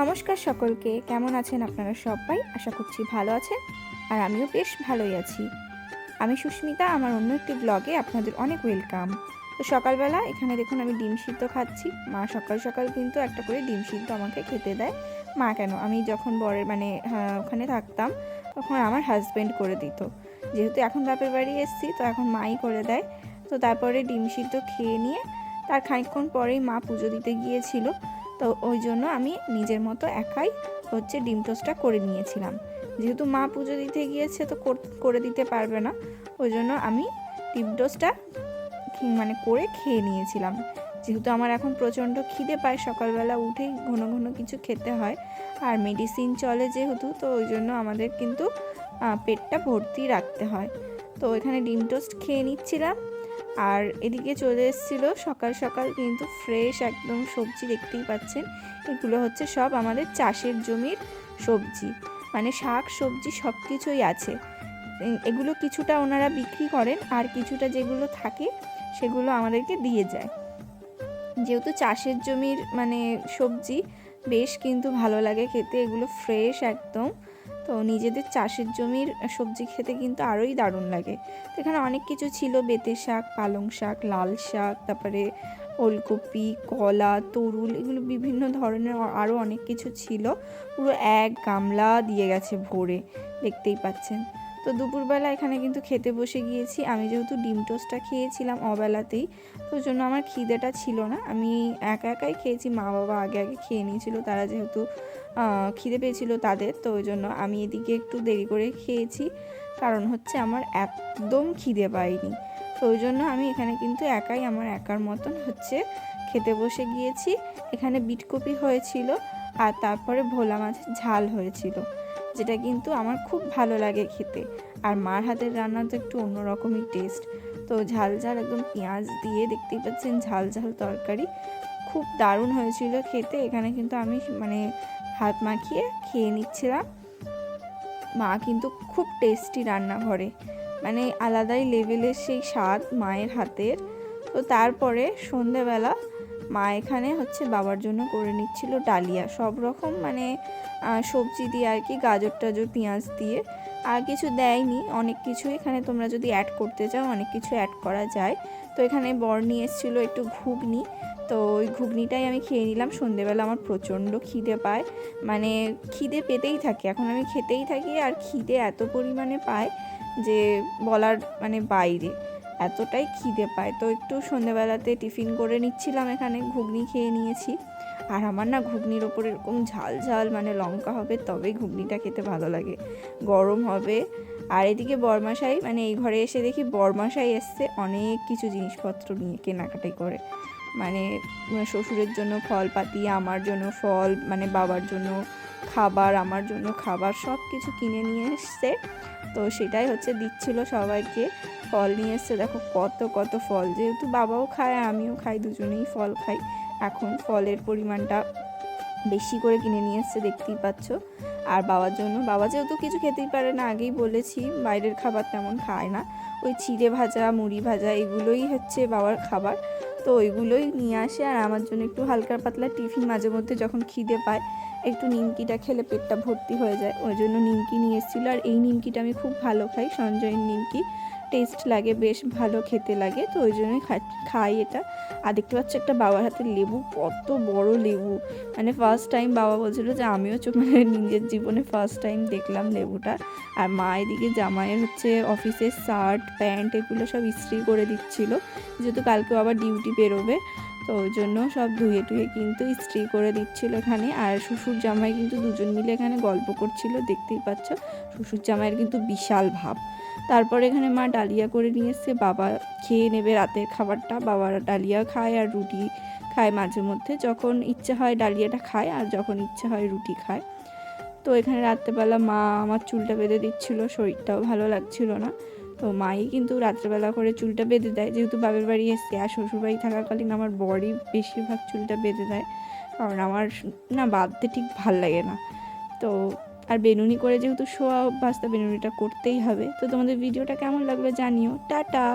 নমস্কার সকলকে। কেমন আছেন আপনারা সবাই? আশা করছি ভালো আছেন আর আমিও বেশ ভালোই আছি। আমি সুস্মিতা আমার অন্য একটি ব্লগে আপনাদের অনেক ওয়েলকাম তো সকালবেলা এখানে দেখুন আমি ডিম সিদ্ধ খাচ্ছি। মা সকাল সকাল কিন্তু একটা করে ডিম সিদ্ধ আমাকে খেতে দেয়। মা কেন? আমি যখন বরের মানে হ্যাঁ, ওখানে থাকতাম তখন আমার হাজব্যান্ড করে দিত। যেহেতু এখন বাপের বাড়ি এসেছি তো এখন মাই করে দেয়। তো তারপরে ডিম সিদ্ধ খেয়ে নিয়ে তার খানিকক্ষণ পরেই মা পুজো দিতে গিয়েছিল। তো ওই জন্য আমি নিজের মতো একাই হচ্ছে ডিম টোস্টটা করে নিয়েছিলাম। যেহেতু মা পুজো দিতে গিয়েছে তো কর- দিতে পারবে না, ওই জন্য আমি ডিম টোস্টটা মানে করে খেয়ে নিয়েছিলাম। যেহেতু আমার এখন প্রচণ্ড খিদে পায়, সকালবেলা উঠেই ঘন ঘন কিছু খেতে হয় আর মেডিসিন চলে যেহেতু, তো ওই জন্য আমাদের কিন্তু পেটটা ভর্তি রাখতে হয়। তো এখানে ডিম টোস্ট খেয়ে নিচ্ছিলাম। আর এদিকে চলে এসেছিল সকাল সকাল কিন্তু ফ্রেশ একদম সবজি দেখতেই পাচ্ছেন। এগুলো হচ্ছে সব আমাদের চাষের জমির সবজি। মানে শাক, সবজি সব কিছুই আছে এগুলো কিছুটা ওনারা বিক্রি করেন আর কিছুটা যেগুলো থাকে সেগুলো আমাদেরকে দিয়ে যায়। যেহেতু চাষের জমির মানে সবজি, বেশ কিন্তু ভালো লাগে খেতে। এগুলো ফ্রেশ একদম। তো নিজেদের চাষের জমির সবজি খেতে কিন্তু আরোই দারুণ লাগে। এখানে অনেক কিছু ছিল, বেতে শাক, পালং শাক, লাল শাক, তারপরে ওলকপি, কলা, তরুল, এগুলো বিভিন্ন ধরনের আরও অনেক কিছু ছিল। পুরো এক গামলা দিয়ে গেছে ভরে, দেখতেই পাচ্ছেন। তো দুপুরবেলা এখানে কিন্তু খেতে বসে গিয়েছি। আমি যেহেতু ডিম টোস্টটা খেয়েছিলাম অবেলাতেই, তো জন্য আমার খিদেটা ছিল না। আমি একা একাই খেয়েছি, মা বাবা আগে আগে খেয়ে নিয়েছিল, তারা যেহেতু খিদে পেয়েছিল তাদের, তো ওই জন্য আমি এদিকে একটু দেরি করে খেয়েছি। কারণ হচ্ছে আমার একদম খিদে পাইনি তো ওই জন্য আমি এখানে কিন্তু একাই আমার একার মতন হচ্ছে খেতে বসে গিয়েছি। এখানে বিটকপি হয়েছিল আর তারপরে ভোলা মাছের ঝাল হয়েছিল। যেটা কিন্তু আমার খুব ভালো লাগে খেতে। আর মার হাতের রান্না তো একটু অন্যরকমই টেস্ট তো ঝাল ঝাল একদম পেঁয়াজ দিয়ে দেখতেই পাচ্ছেন ঝাল ঝাল তরকারি। খুব দারুণ হয়েছিল খেতে, এখানে কিন্তু আমি মানে হাত মাখিয়ে খেয়ে নিচ্ছিলাম। মা কিন্তু খুব টেস্টি রান্না করে। মানে আলাদাই লেভেলের সেই স্বাদ মায়ের হাতের। তো তারপরে সন্ধেবেলা মা এখানে হচ্ছে বাবার জন্য করে নিচ্ছিল ডালিয়া। সব রকম মানে সবজি দিয়ে আর কি, গাজর টাজর, পেঁয়াজ দিয়ে। আর কিছু দেয়নি। অনেক কিছু এখানে তোমরা যদি অ্যাড করতে চাও, অনেক কিছু অ্যাড করা যায়। তো এখানে বর নিয়ে এসেছিল একটু ঘুগনি। তো ওই ঘুগনিটাই আমি খেয়ে নিলাম। সন্ধেবেলা আমার প্রচণ্ড খিদে পায়। মানে খিদে পেতেই থাকে। এখন আমি খেতেই থাকি আর খিদে এত পরিমাণে পায় যে বলার মানে বাইরে। এতটাই খিদে পায়। তো একটু সন্ধেবেলাতে টিফিন করে নিচ্ছিলাম এখানে, ঘুগনি খেয়ে নিয়েছি। আর আমার না ঘুগনির ওপর এরকম ঝাল ঝাল মানে লঙ্কা হবে তবেই ঘুগনিটা খেতে ভালো লাগে। গরম হবে। আর এদিকে বরমাশাই মানে এই ঘরে এসে দেখি বরমাশাই এসছে, অনেক কিছু জিনিসপত্র নিয়ে কেনাকাটি করে। মানে শ্বশুরের জন্য ফল পাতি, আমার জন্য ফল মানে বাবার জন্য খাবার, আমার জন্য খাবার সব কিছু কিনে নিয়ে এসছে। তো সেটাই হচ্ছে, দিচ্ছিল সবাইকে ফল নিয়ে এসছে। দেখো কত কত ফল। যেহেতু বাবাও খায়, আমিও খাই, দুজনেই ফল খাই। এখন ফলের পরিমাণটা বেশি করে কিনে নিয়ে এসছে, দেখতেই পাচ্ছ। আর বাবার জন্য, বাবা যেহেতু কিছু খেতেই পারে না, আগেই বলেছি, বাইরের খাবার তেমন খায় না। ওই চিড়ে ভাজা, মুড়ি ভাজা, এগুলোই হচ্ছে বাবার খাবার। তো ওইগুলোই নিয়ে আসে, আর আমার জন্য একটু হালকা পাতলা টিফিন মাঝে মধ্যে যখন খিদে পায় একটু নিমকিটা খেলে পেটটা ভর্তি হয়ে যায়। ওই জন্য নিমকি নিয়ে এসেছিল। আর এই নিমকিটা আমি খুব ভালো খাই, সঞ্জয়ের নিমকি। টেস্ট লাগে, বেশ ভালো খেতে লাগে, তো ওই জন্যই খাই এটা। আর দেখতে পাচ্ছি একটা বাবার হাতে লেবু, কত বড় লেবু। মানে ফার্স্ট টাইম বাবা বলছিল যে, আমিও চোখ মানে নিজের জীবনে ফার্স্ট টাইম দেখলাম লেবুটা। আর মা এদিকে জামাইয়ের হচ্ছে অফিসের শার্ট প্যান্ট এগুলো সব ইস্ত্রি করে দিচ্ছিল। যেহেতু কালকেও আবার ডিউটি বেরোবে তো ওই জন্য সব ধুয়ে টুয়ে কিন্তু ইস্ত্রি করে দিচ্ছিল এখানে। আর শ্বশুর জামাই কিন্তু দুজন মিলে এখানে গল্প করছিল, দেখতেই পাচ্ছ? শ্বশুর জামাইয়ের কিন্তু বিশাল ভাব। তারপর এখানে মা ডালিয়া করে নিয়ে এসছে, বাবা খেয়ে নেবে রাতের খাবারটা। বাবা ডালিয়া খায় আর রুটি খায় মাঝে মধ্যে। যখন ইচ্ছা হয় ডালিয়াটা খায়, আর যখন ইচ্ছা হয় রুটি খায়। তো এখানে রাত্রেবেলা মা আমার চুলটা বেঁধে দিচ্ছিল, শরীরটাও ভালো লাগছিল না। তো মাই কিন্তু রাত্রেবেলা করে চুলটা বেঁধে দেয়। যেহেতু বাপের বাড়ি এসছে আর শ্বশুরবাড়ি থাকাকালীন আমার বরই বেশিরভাগ চুলটা বেঁধে দেয়। কারণ আমার না বাঁধতে ঠিক ভালো লাগে না। তো আর বেনুনি করে যেহেতু শোয়া অভ্যাস তা বেনুনিটা করতেই হবে। তো তোমাদের ভিডিওটা কেমন লাগল জানিও। টাটা!